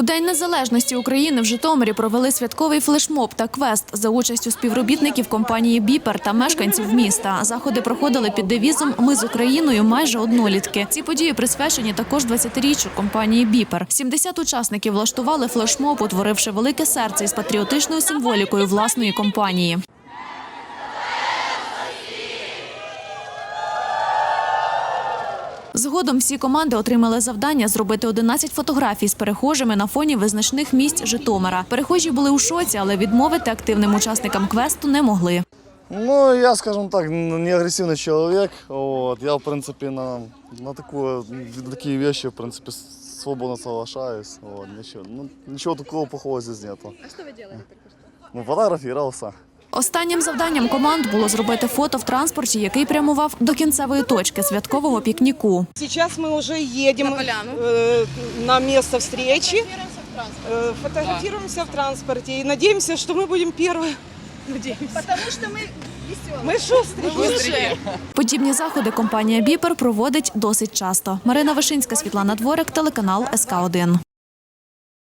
У День Незалежності України в Житомирі провели святковий флешмоб та квест за участю співробітників компанії Біпер та мешканців міста. Заходи проходили під девізом Ми з Україною майже однолітки. Ці події присвячені також 20-річчю компанії Біпер. 70 учасників влаштували флешмоб, утворивши велике серце із патріотичною символікою власної компанії. Згодом всі команди отримали завдання зробити 11 фотографій з перехожими на фоні визначних місць Житомира. Перехожі були у шоці, але відмовити активним учасникам квесту не могли. Ну, я, скажем так, не агрессивный человек. Вот. Я, в принципе, на, на такое, на такие вещи, в принципе, свободно соглашаюсь. Вот. Ничего, ну, ничего такого плохого здесь нету. А что вы делали только что? Ну, фотографировался. Останнім завданням команд було зробити фото в транспорті, який прямував до кінцевої точки святкового пікніку. Сейчас мы уже едем э, на место встречи, э, фотографируемся в транспорте и надеемся, что мы будем первые. Потому что мы Мы шустрые. Подібні заходи компанія Біпер проводить досить часто. Марина Вишинська, Світлана Дворик, телеканал СК 1